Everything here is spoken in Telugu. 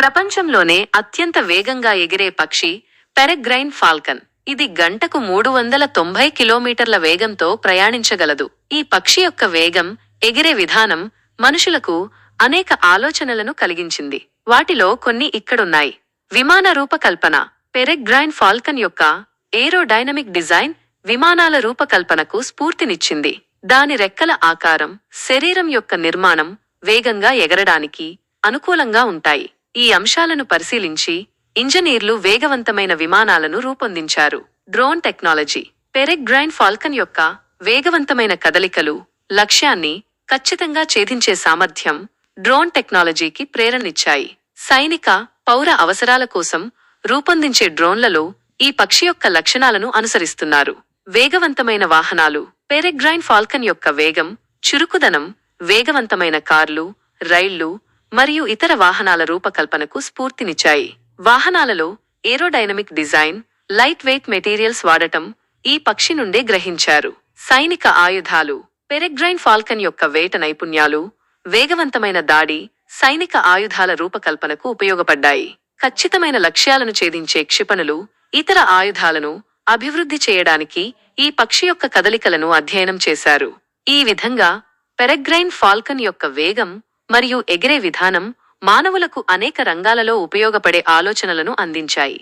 ప్రపంచంలోనే అత్యంత వేగంగా ఎగిరే పక్షి పెరగ్రైన్ ఫాల్కన్. ఇది గంటకు మూడు వందల తొంభై కిలోమీటర్ల వేగంతో ప్రయాణించగలదు. ఈ పక్షి యొక్క వేగం ఎగిరే విధానం మనుషులకు అనేక ఆలోచనలను కలిగించింది. వాటిలో కొన్ని ఇక్కడున్నాయి. విమాన రూపకల్పన. పెరెగ్రైన్ ఫాల్కన్ యొక్క ఏరోడైనమిక్ డిజైన్ విమానాల రూపకల్పనకు స్ఫూర్తినిచ్చింది. దాని రెక్కల ఆకారం శరీరం యొక్క నిర్మాణం వేగంగా ఎగరడానికి అనుకూలంగా ఉంటాయి. ఈ అంశాలను పరిశీలించి ఇంజనీర్లు వేగవంతమైన విమానాలను రూపొందించారు. డ్రోన్ టెక్నాలజీ పెరెగ్రైన్ ఫాల్కన్ యొక్క వేగవంతమైన కదలికలు లక్ష్యాన్ని ఖచ్చితంగా ఛేదించే సామర్థ్యం డ్రోన్ టెక్నాలజీకి ప్రేరణనిచ్చాయి. సైనిక పౌర అవసరాల కోసం రూపొందించే డ్రోన్లలో ఈ పక్షి యొక్క లక్షణాలను అనుసరిస్తున్నారు. వేగవంతమైన వాహనాలు పెరెగ్రైన్ ఫాల్కన్ యొక్క వేగం చురుకుదనం వేగవంతమైన కార్లు రైళ్ళు మరియు ఇతర వాహనాల రూపకల్పనకు స్ఫూర్తినిచ్చాయి. వాహనాలలో aerodynamic design light weight materials వాడటం ఈ పక్షి నుండే గ్రహించారు. సైనిక ఆయుధాలు పెరెగ్రైన్ ఫాల్కన్ యొక్క వేట నైపుణ్యాలు వేగవంతమైన దాడి సైనిక ఆయుధాల రూపకల్పనకు ఉపయోగపడ్డాయి. ఖచ్చితమైన లక్ష్యాలను ఛేదించే క్షిపణులు ఇతర ఆయుధాలను అభివృద్ధి చేయడానికి ఈ పక్షి యొక్క కదలికలను అధ్యయనం చేశారు. ఈ విధంగా పెరెగ్రైన్ ఫాల్కన్ యొక్క వేగం మరియు ఎగిరే విధానం మానవులకు అనేక రంగాలలో ఉపయోగపడే ఆలోచనలను అందించాయి.